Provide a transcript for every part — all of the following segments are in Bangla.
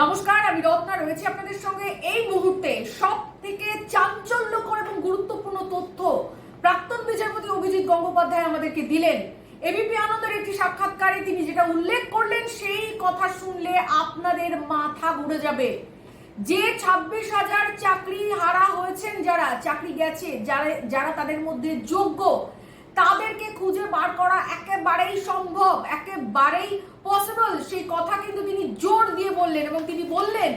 নমস্কার, আমি রত্না রয়েছি আপনাদের সঙ্গে। এই মুহূর্তে সব থেকে চাঞ্চল্যকর এবং গুরুত্বপূর্ণ তথ্য প্রাক্তন বিচারপতি অভিজিৎ গঙ্গোপাধ্যায় আমাদেরকে দিলেন। এবিপি আনন্দের একটি সাক্ষাৎকারে তিনি যেটা উল্লেখ করলেন, সেই কথা শুনলে আপনাদের মাথা ঘুরে যাবে। যে ছাব্বিশ হাজার চাকরি হারা হয়েছেন যারা, চাকরি গেছে, যারা যারা তাদের মধ্যে যোগ্য, তাদেরকে খুঁজে বার করা একেবারেই সম্ভব, একেবারেই পসিবল সেই কথা কিন্তু তিনি জোর দিয়ে বললেন এবং তিনি বললেন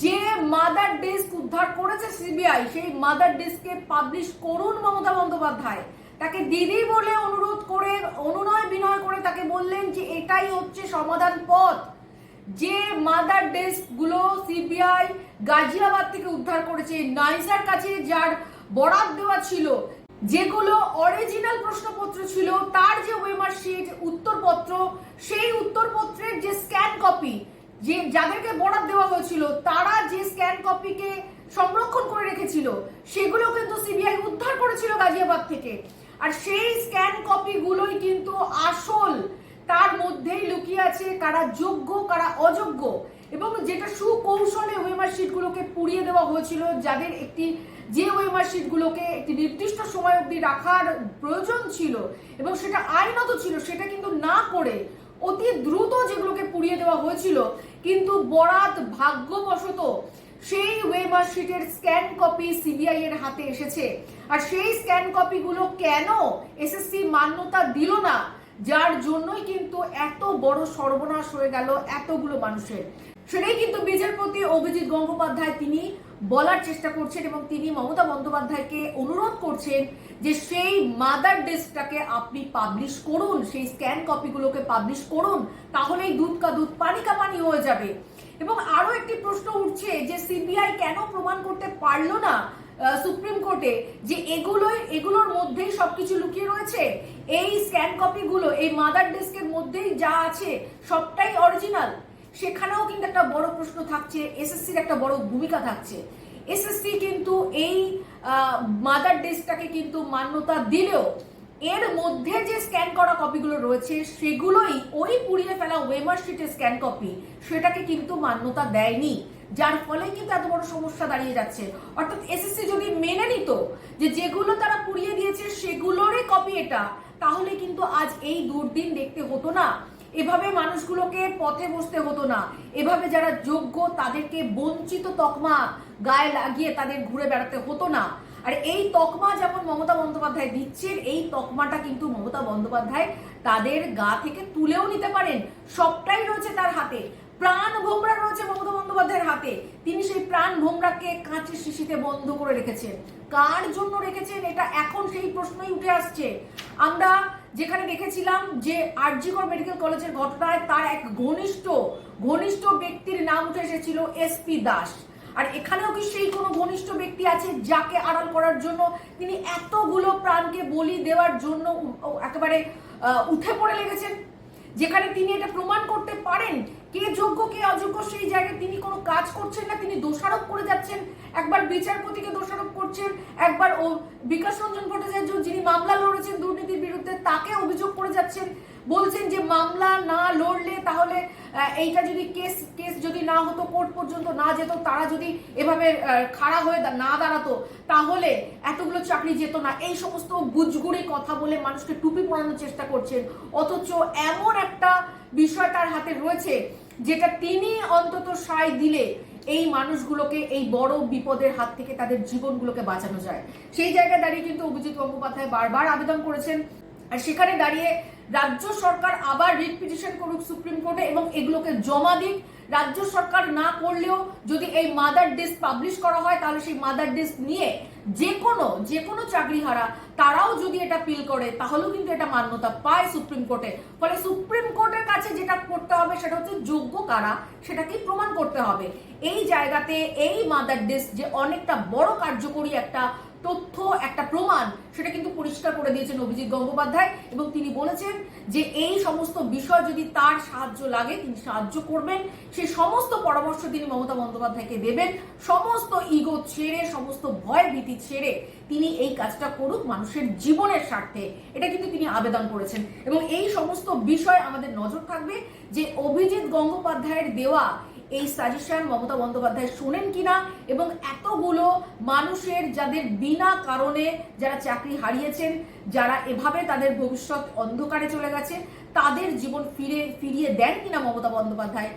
যে মাদার ডেস্ক উদ্ধার করেছে সিবিআই, সেই মাদার ডেস্ককে পাবলিশ করুন মমতা বন্দ্যোপাধ্যায়। তাকে দিদি বলে অনুরোধ করে, অনুনয় বিনয় করে তাকে বললেন যে এটাই হচ্ছে সমাধান পথ। যে মাদার ডেস্কগুলো সিবিআই গাজিয়াবাদ থেকে উদ্ধার করেছে, নাইসার কাছে যার বরাদ দেওয়া ছিল, যেগুলো অরিজিনাল প্রশ্নপত্র ছিল, তার যে ওয়েমার শিট উত্তরপত্র, সেই উত্তরপত্রের যে স্ক্যান কপি যে যাদেরকে বরাদ দেওয়া হয়েছিল, তারা যে স্ক্যান কপিকে সংরক্ষণ করে রেখেছিল, সেগুলো কিন্তু সিবিআই উদ্ধার করেছিল গাজিয়াবাদ থেকে। আর সেই স্ক্যান কপিগুলোই কিন্তু আসল। তার মধ্যেই লুকিয়ে আছে কারা যোগ্য, কারা অযোগ্য। এবং যেটা সুকৌশলে ওয়েমার শিটগুলোকে পুড়িয়ে দেওয়া হয়েছিল, যাদের একটি যে ওয়েমার শিটগুলোকে একটি নির্দিষ্ট সময় অবধি রাখার প্রয়োজন ছিল এবং সেটা আইনত ছিল, সেটা কিন্তু না করে অতি দ্রুত যেগুলোকে পুড়িয়ে দেওয়া হয়েছিল কিন্তু বরাত ভাগ্যবশত সেই ওয়েমার শিটের স্ক্যান কপি সিবিআই এর হাতে এসেছে। আর সেই স্ক্যান কপিগুলো কেন এসএসসি মান্যতা দিল না? যার জন্যই কিন্তু এত বড় সর্বনাশ হয়ে গেল এতগুলো মানুষের। সেটাই কিন্তু বিচারপতি অভিজিৎ গঙ্গোপাধ্যায় তিনি বলার চেষ্টা করছেন এবং তিনি মমতা বন্দ্যোপাধ্যায়কে অনুরোধ করছেন যে সেই মাদার ডেস্কটাকে আপনি পাবলিশ করুন, সেই স্ক্যান কপিগুলোকে পাবলিশ করুন, তাহলেই দুধ কা দুধ যাবে। এবং আরও একটি প্রশ্ন উঠছে যে সিবিআই কেন প্রমাণ করতে পারল না সুপ্রিম কোর্টে, যে এগুলোই, এগুলোর মধ্যেই সবকিছু লুকিয়ে রয়েছে? এই স্ক্যান কপিগুলো, এই মাদার ডেস্কের মধ্যেই যা আছে, সবটাই অরিজিনাল? সেখানেও কিন্তু একটা বড় প্রশ্ন থাকছে, এসএসসির একটা বড় ভূমিকা থাকছে। এসএসসি কিন্তু এই মাদার ডেস্কটাকে কিন্তু মান্যতা দিলেও এর মধ্যে যে স্ক্যান করা কপিগুলো রয়েছে, সেগুলোই ওই পুড়িয়ে ফেলা ওয়েমার শিটের স্ক্যান কপি সেটাকে কিন্তু মান্যতা দেয়নি। যার ফলে কিন্তু এত বড় সমস্যা দাঁড়িয়ে যাচ্ছে। অর্থাৎ এসএসসি যদি মেনে নিত যে যেগুলো তারা পুড়িয়ে দিয়েছে, সেগুলোরই কপি এটা, তাহলে কিন্তু আজ এই দুর্দিন দেখতে হতো না। এভাবে মানুষগুলোকে পথে বসতে হতো না। এভাবে যারা যোগ্য, তাদেরকে বঞ্চিত তকমা গায়ে লাগিয়ে তাদের ঘুরে বেড়াতে হতো না। আর এই তকমা যেমন মমতা বন্দ্যোপাধ্যায় দিচ্ছেন, এই তকমাটা কিন্তু মমতা বন্দ্যোপাধ্যায় তাদের গা থেকে তুলেও নিতে পারেন। সবটাই রয়েছে তার হাতে। প্রাণ ভোমরা রয়েছে মমতা বন্দ্যোপাধ্যায়ের হাতে। তিনি সেই প্রাণ ভোমরাকে কাঁচের শিশিতে বন্ধ করে রেখেছেন। কার জন্য রেখেছেন এটা এখন সেই প্রশ্নই উঠে আসছে। আমরা যেখানে দেখেছিলাম যে আরজিকর মেডিকেল কলেজের ঘটনায় তার এক ঘনিষ্ঠ ঘনিষ্ঠ ব্যক্তির নাম উঠে এসেছিল এসপি দাস। আর এখানেও কি সেই কোনো ঘনিষ্ঠ ব্যক্তি আছে যাকে আড়াল করার জন্য তিনি এতগুলো প্রাণকে বলি দেওয়ার জন্য একেবারে উঠে পড়ে লেগেছেন? যেখানে তিনি এটা প্রমাণ করতে পারেন কে যোগ্য, কে অযোগ্য, সেই জায়গায় তিনি কোনো কাজ করছেন না, তিনি দোষারোপ করে যাচ্ছেন। একবার বিচারপতিকে দোষারোপ করছেন, একবার ও বিকাশ রঞ্জন ভট্টাচার্য যিনি মামলা তাকে অভিযোগ করে যাচ্ছেন। বলছেন যে মামলা না লড়লে তাহলে এইটা যদি কেস কেস যদি না হতো, কোর্ট পর্যন্ত না যেত, তারা যদি এভাবে খাড়া হয়ে না দাঁড়াতো, তাহলে এতগুলো চাকরি যেত না। এই সমস্ত গুজগুড়ি কথা বলে মানুষকে টুপি পরানোর চেষ্টা করছেন। অথচ এমন একটা বিষয় তার হাতে রয়েছে, যেটা তিনি অন্তত সায় দিলে এই মানুষগুলোকে, এই বড় বিপদের হাত থেকে তাদের জীবনগুলোকে বাঁচানো যায়। সেই জায়গায় দাঁড়িয়ে কিন্তু অভিজিৎ গঙ্গোপাধ্যায় বারবার আবেদন করেছেন। আর সেখানে দাঁড়িয়ে রাজ্য সরকার আবার রিট পিটিশন করুক সুপ্রিম কোর্টে এবং এগুলোকে জমা দিক। রাজ্য সরকার না করলেও যদি এই মাদার ডিস্ক পাবলিশ করা হয়, তাহলে সেই মাদার ডিস্ক নিয়ে যে কোনো যে কোনো চাকরিহারা, তারাও যদি এটা পিল করে, তাহলেও কিন্তু এটা মান্যতা পায় সুপ্রিম কোর্টে। ফলে সুপ্রিম কোর্টের কাছে যেটা করতে হবে, সেটা হচ্ছে যোগ্য কারা, সেটাকেই প্রমাণ করতে হবে। এই জায়গাতে এই মাদার ডিস্ক যে অনেকটা বড় কার্যকরী একটা তথ্য, একটা প্রমাণ, সেটা কিন্তু পরিষ্কার করে দিয়েছেন অভিজিৎ গঙ্গোপাধ্যায় এবং তিনি বলেছেন যে এই সমস্ত বিষয় যদি তার সাহায্য লাগে, তিনি সাহায্য করবেন। সে সমস্ত পরামর্শ তিনি মমতা বন্দ্যোপাধ্যায়কে দেবেন। সমস্ত ইগো ছেড়ে, সমস্ত ভয় ভীতি ছেড়ে তিনি এই কাজটা করুক মানুষের জীবনের স্বার্থে। এটা কিন্তু তিনি আবেদন করেছেন। এবং এই সমস্ত বিষয় আমাদের নজর থাকবে যে অভিজিৎ গঙ্গোপাধ্যায়ের দেওয়া এই সাজেশন মমতা বন্দ্যোপাধ্যায় শোনেন কিনা? এবং এতগুলো মানুষের যাদের বিনা কারণে যারা চাকরি হারিয়েছেন, যারা এভাবে তাদের ভবিষ্যৎ অন্ধকারে চলে গেছে, তাদের জীবন ফিরে, ফিরিয়ে দেন কিনা মমতা বন্দ্যোপাধ্যায়?